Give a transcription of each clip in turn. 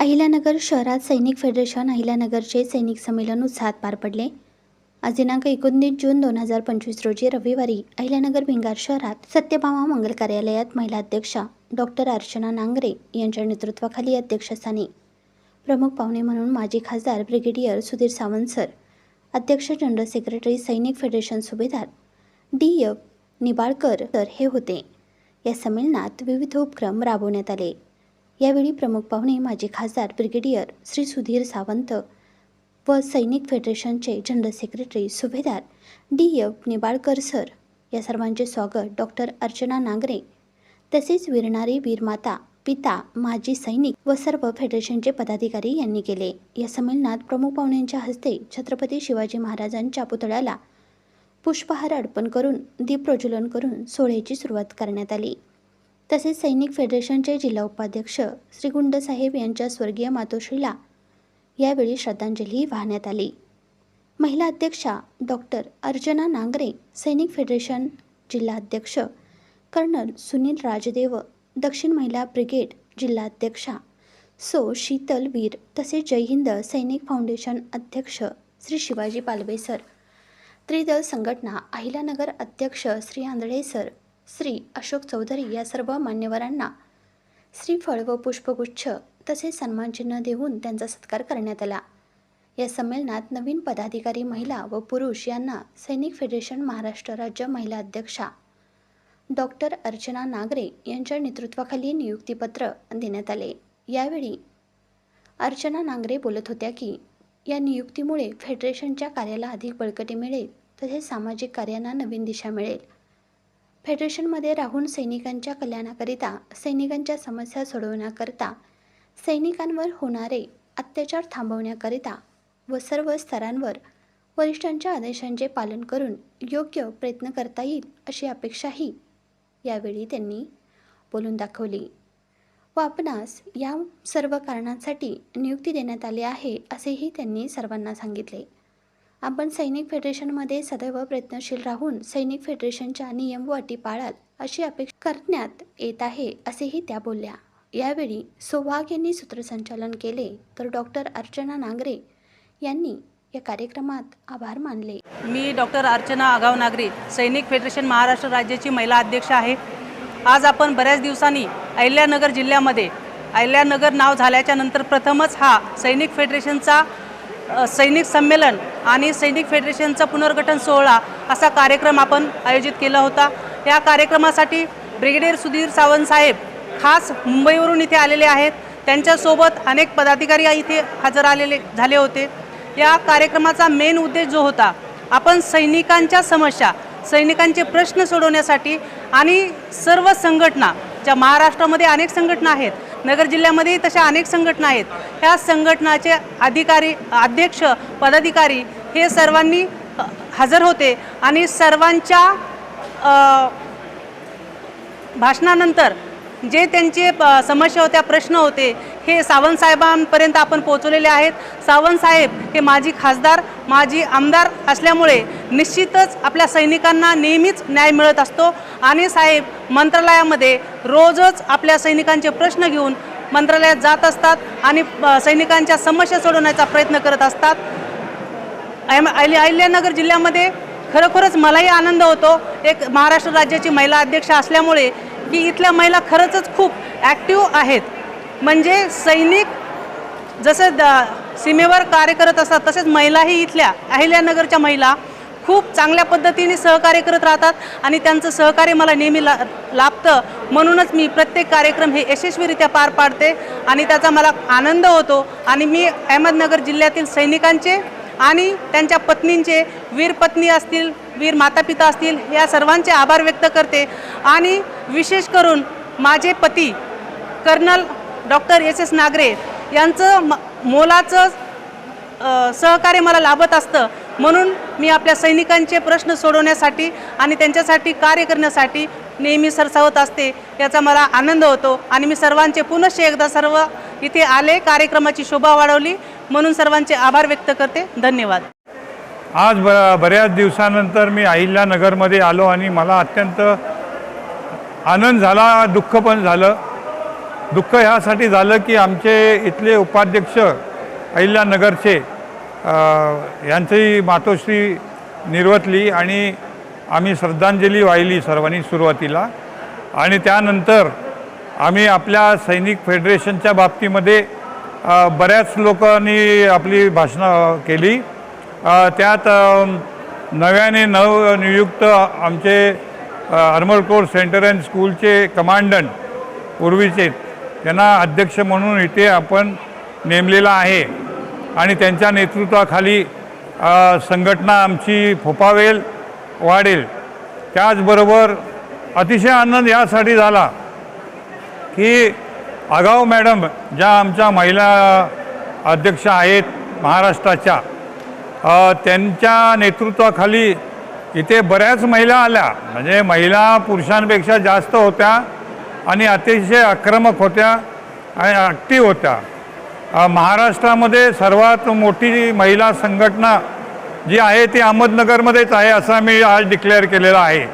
अहिल्यानगर शहरात सैनिक फेडरेशन अहिल्यानगरचे सैनिक संमेलन उत्साहात पार पडले. आज दिनांक एकोणतीस जून दोन हजार पंचवीस रोजी रविवारी अहिल्यानगर भिंगार शहरात सत्यभामा मंगल कार्यालयात महिला अध्यक्षा डॉक्टर अर्चना नांगरे यांच्या नेतृत्वाखाली अध्यक्षस्थानी प्रमुख पाहुणे म्हणून माजी खासदार ब्रिगेडियर सुधीर सावंत सर अध्यक्ष जनरल सेक्रेटरी सैनिक फेडरेशन सुभेदार डी. एफ. निबाळकर सर हे होते. या संमेलनात विविध उपक्रम राबवण्यात आले. यावेळी प्रमुख पाहुणे माजी खासदार ब्रिगेडियर श्री सुधीर सावंत व सैनिक फेडरेशनचे जनरल सेक्रेटरी सुभेदार डी. एफ. निबाळकर सर. या सर्वांचे स्वागत डॉक्टर अर्चना नांगरे. तसेच विरणारी वीरमाता पिता माजी सैनिक व सर्व फेडरेशनचे पदाधिकारी यांनी केले. या संमेलनात प्रमुख पाहुण्यांच्या हस्ते छत्रपती शिवाजी महाराजांच्या पुतळ्याला पुष्पहार अर्पण करून दीपप्रज्वलन करून सोहळ्याची सुरुवात करण्यात आली. तसेच सैनिक फेडरेशनचे जिल्हा उपाध्यक्ष श्रीगुंडसाहेब यांच्या स्वर्गीय मातोश्रीला यावेळी श्रद्धांजली वाहण्यात आली. महिला अध्यक्षा डॉक्टर अर्चना नांगरे सैनिक फेडरेशन जिल्हा अध्यक्ष कर्नल सुनील राजदेव दक्षिण महिला ब्रिगेड जिल्हा अध्यक्षा सो शीतल वीर तसेच जय हिंद सैनिक फाउंडेशन अध्यक्ष श्री शिवाजी पालवे सर त्रिदल संघटना अहिल्यानगर अध्यक्ष श्री आंधळे सर श्री अशोक चौधरी या सर्व मान्यवरांना श्रीफळ व पुष्पगुच्छ तसेच सन्मानचिन्ह देऊन त्यांचा सत्कार करण्यात आला. या संमेलनात नवीन पदाधिकारी महिला व पुरुष यांना सैनिक फेडरेशन महाराष्ट्र राज्य महिला अध्यक्षा डॉक्टर अर्चना नागरे यांच्या नेतृत्वाखाली नियुक्तीपत्र देण्यात आले. यावेळी अर्चना नांगरे बोलत होत्या की या नियुक्तीमुळे फेडरेशनच्या कार्याला अधिक बळकटी मिळेल तसेच सामाजिक कार्यांना नवीन दिशा मिळेल. फेडरेशनमध्ये राहून सैनिकांच्या कल्याणाकरिता सैनिकांच्या समस्या सोडवण्याकरिता सैनिकांवर होणारे अत्याचार थांबवण्याकरिता व सर्व स्तरांवर वरिष्ठांच्या आदेशांचे पालन करून योग्य प्रयत्न करता येईल अशी अपेक्षाही यावेळी त्यांनी बोलून दाखवली. व आपणास या सर्व कारणांसाठी नियुक्ती देण्यात आली आहे असेही त्यांनी सर्वांना सांगितले. आपण सैनिक फेडरेशनमध्ये सदैव प्रयत्नशील राहून सैनिक फेडरेशनच्या नियम व अटी पाळाल अशी अपेक्षा करण्यात येत आहे असेही त्या बोलल्या. यावेळी सोवाग यांनी सूत्रसंचालन केले तर डॉक्टर अर्चना नांगरे यांनी या कार्यक्रमात आभार मानले. मी डॉक्टर अर्चना आगाव नागरे सैनिक फेडरेशन महाराष्ट्र राज्याची महिला अध्यक्ष आहे. आज आपण बऱ्याच दिवसांनी अहिल्यानगर जिल्ह्यामध्ये अहिल्यानगर नाव झाल्याच्यानंतर प्रथमच हा सैनिक फेडरेशनचा सैनिक संमेलन आणि सैनिक फेडरेशनचा पुनर्गठन सोहळा असा कार्यक्रम आपण आयोजित केला होता. या कार्यक्रमासाठी ब्रिगेडियर सुधीर सावंत साहेब खास मुंबईवरून इथे आलेले आहेत. त्यांच्यासोबत अनेक पदाधिकारी इथे हजर आलेले झाले होते. या कार्यक्रमाचा मेन उद्देश जो होता आपण सैनिकांच्या समस्या सैनिकांचे प्रश्न सोडवण्यासाठी आणि सर्व संघटना ज्या महाराष्ट्रामध्ये अनेक संघटना आहेत नगर जिल्ह्यामध्येही तशा अनेक संघटना आहेत ह्या संघटनाचे अधिकारी अध्यक्ष पदाधिकारी हे सर्वांनी हजर होते आणि सर्वांच्या भाषणानंतर जे त्यांचे प- समस्या होत्या प्रश्न होते हे सावंतसाहेबांपर्यंत आपण पोहोचवलेले आहेत. सावंत साहेब हे माजी खासदार माजी आमदार असल्यामुळे निश्चितच आपल्या सैनिकांना नेहमीच न्याय मिळत असतो. आणि साहेब मंत्रालयामध्ये रोजच आपल्या सैनिकांचे प्रश्न घेऊन मंत्रालयात जात असतात आणि सैनिकांच्या समस्या सोडवण्याचा प्रयत्न करत असतात. अहिम- अहिल्यानगर जिल्ह्यामध्ये खरोखरच मलाही आनंद होतो. एक महाराष्ट्र राज्याची महिला अध्यक्ष असल्यामुळे की इथल्या महिला खरंचच खूप ॲक्टिव्ह आहेत. म्हणजे सैनिक जसं द सीमेवर कार्य करत असतात तसेच महिलाही इथल्या अहिल्यानगरच्या महिला खूप चांगल्या पद्धतीने सहकार्य करत राहतात आणि त्यांचं सहकार्य मला नेहमी ला लाभतं. म्हणूनच मी प्रत्येक कार्यक्रम हे यशस्वीरित्या पार पाडते आणि त्याचा मला आनंद होतो आणि मी अहमदनगर जिल्ह्यातील सैनिकांचे आणि त्यांच्या पत्नींचे वीर पत्नी असतील वीर मातापिता असतील या सर्वांचे आभार व्यक्त करते. आणि विशेष करून माझे पती colonel doctor S S Nagare यांचं म मोलाचं सहकार्य मला लाभत असतं. म्हणून मी आपल्या सैनिकांचे प्रश्न सोडवण्यासाठी आणि त्यांच्यासाठी कार्य करण्यासाठी नेहमी सरसावत असते याचा मला आनंद होतो. आणि मी सर्वांचे पुनश्च एकदा सर्व इथे आले कार्यक्रमाची शोभा वाढवली. म्हणून सर्वांचे आभार व्यक्त करते. धन्यवाद. आज ब बऱ्याच दिवसानंतर मी अहिल्यानगरमध्ये आलो आणि मला अत्यंत आनंद झाला दुःख पण झालं. दुःख ह्यासाठी झालं की आमचे इथले उपाध्यक्ष अहिल्यानगरचे यांची मातोश्री निर्वतली आणि आम्ही श्रद्धांजली वाहिली सर्वांनी सुरुवातीला. आणि त्यानंतर आम्ही आपल्या सैनिक फेडरेशनच्या बाबतीमध्ये बऱ्याच लोकांनी आपली भाषणं केली. त्यात नव्याने नवनियुक्त आमचे आर्मर कोर सेंटर अँड स्कूलचे कमांडंट पूर्वीचे त्यांना अध्यक्ष म्हणून इथे आपण नेमलेला आहे. आणि त्यांच्या नेतृत्वाखाली संघटना आमची फोपावेल वाढेल. त्याचबरोबर अतिशय आनंद यासाठी झाला की आगाव मॅडम ज्या आमच्या महिला अध्यक्ष आहेत महाराष्ट्राच्या त्यांच्या नेतृत्वाखाली इथे बऱ्याच महिला आल्या. म्हणजे महिला पुरुषांपेक्षा जास्त होत्या आणि अतिशय आक्रमक होत्या आणि ॲक्टिव्ह होत्या. महाराष्ट्रामध्ये सर्वात मोठी महिला संघटना जी आहे ती अहमदनगरमध्येच आहे असं आम्ही आज डिक्लेअर केलेलं आहे.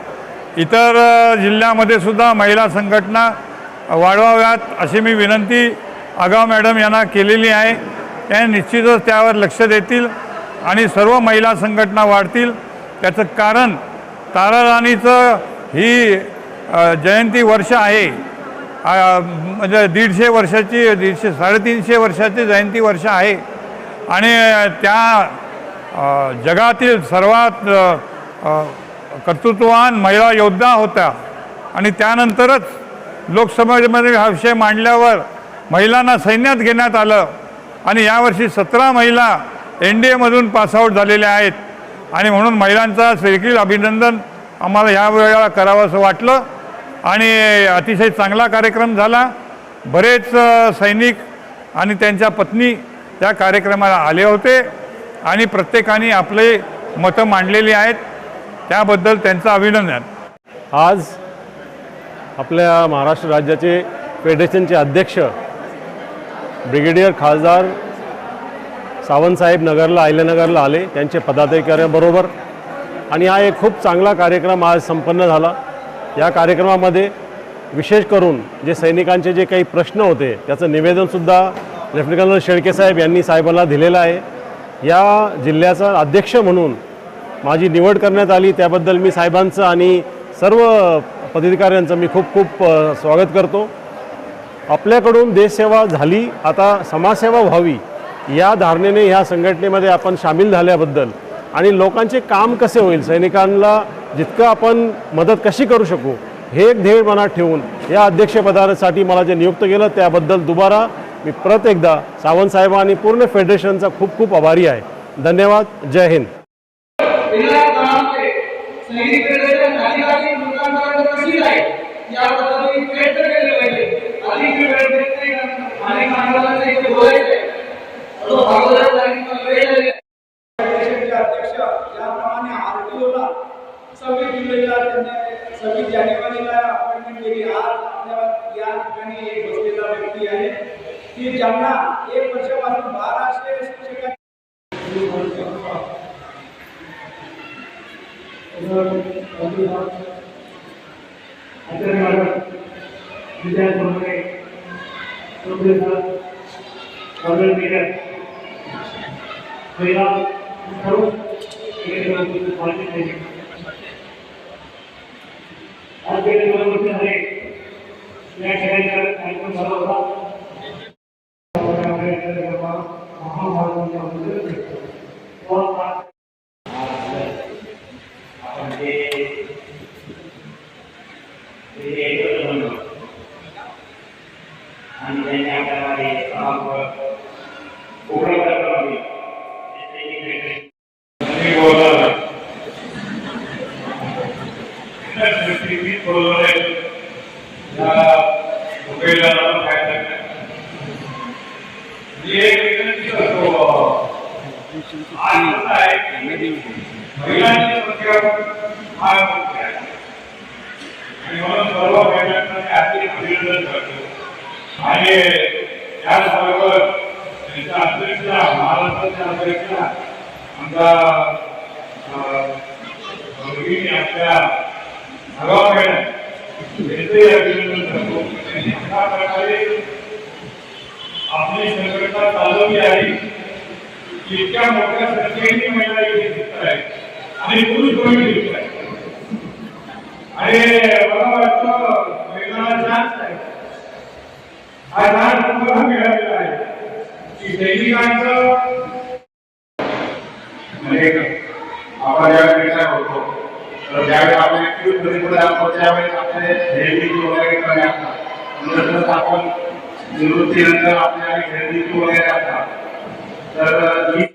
इतर जिल्ह्यामध्ये सुद्धा महिला संघटना वाढवाव्यात अशी मी विनंती आगाव मॅडम यांना केलेली आहे. त्या निश्चितच त्यावर लक्ष देतील. आणि सर्व महिला संघटना वाढतील. त्याचं कारण ताराराणीचं ही जयंती वर्ष आहे. म्हणजे दीडशे वर्षाची दीडशे साडेतीनशे वर्षाची जयंती वर्ष आहे. आणि त्या जगातील सर्वात कर्तृत्ववान महिला योद्धा होत्या. आणि त्यानंतरच लोकसभेमध्ये हा विषय मांडल्यावर महिलांना सैन्यात घेण्यात आलं. आणि यावर्षी सतरा महिला एन डी एमधून पासआउट झालेल्या आहेत. आणि म्हणून महिलांचा देखील अभिनंदन आम्हाला ह्या वेळेला करावं असं वाटलं. आणि अतिशय चांगला कार्यक्रम झाला. बरेच सैनिक आणि त्यांच्या पत्नी त्या कार्यक्रमाला आले होते. आणि प्रत्येकाने आपले मतं मांडलेली आहेत. त्याबद्दल त्यांचं अभिनंदन. आज आपल्या महाराष्ट्र राज्याचे फेडरेशनचे अध्यक्ष ब्रिगेडियर खासदार सावंतसाहेब नगरला अहिल्यानगरला आले त्यांचे पदाधिकाऱ्यांबरोबर आणि हा एक खूप चांगला कार्यक्रम आज संपन्न झाला. या कार्यक्रमामध्ये विशेष करून जे सैनिकांचे जे काही प्रश्न होते त्याचं निवेदनसुद्धा लेफ्टनंट कर्नल शेळके साहेब यांनी साहेबांना दिलेलं आहे. या जिल्ह्याचा अध्यक्ष म्हणून माझी निवड करण्यात आली त्याबद्दल मी साहेबांचं आणि सर्व पदाधिकाऱ्यांचं मी खूप खूप स्वागत करतो. आपल्याकडून देशसेवा झाली आता समाजसेवा व्हावी या धारणेने ह्या संघटनेमध्ये आपण सामील झाल्याबद्दल आणि लोकांचे काम कसे होईल सैनिकांना जितकं आपण मदत कशी करू शकू हे एक ध्येय मनात ठेवून या अध्यक्षपदासाठी मला जे नियुक्त केलं त्याबद्दल दुबारा मी परत एकदा सावंत साहेब आणि पूर्ण फेडरेशनचा खूप खूप आभारी आहे. धन्यवाद. जय हिंद. या Vijay Sonawane professor normal medal महिला सर्व या ठिकाणी कार्यक्रम झाला होता आणि त्यांनी आपल्याला उपलब्ध करावी मी बोलणार महिलांची संख्या फार मोठी आहे आणि म्हणून सर्व महिलांना मी हार्दिक अभिनंदन करतो आणि त्याचबरोबर त्यांच्या अध्यक्ष महाराष्ट्राच्या अध्यक्ष आमचा भगिनी आपल्या मॅडम अभिनंदन करतो. त्यांनी अशा प्रकारे आपली संघटना चालवली आहे. इतक्या मोठ्या संख्येने महिला इथे दिसत आहेत. आणि पुरुष दोन्ही दिसत आहेत. आणि मला वाटतं महिलांना चान्स आहे. हा चान्स तुम्हाला मिळालेला आहे. की सैनिकांचं म्हणजे आपण ज्यावेळी रिटायर होतो तर ज्यावेळेस आपण ऍक्टिव्हमध्ये असतो त्यावेळेस आपले हेल्दी वगैरे कमी असतात. म्हणजे नंतर आपण निवृत्तीनंतर आपल्या हेल्दी वगैरे असतात. तर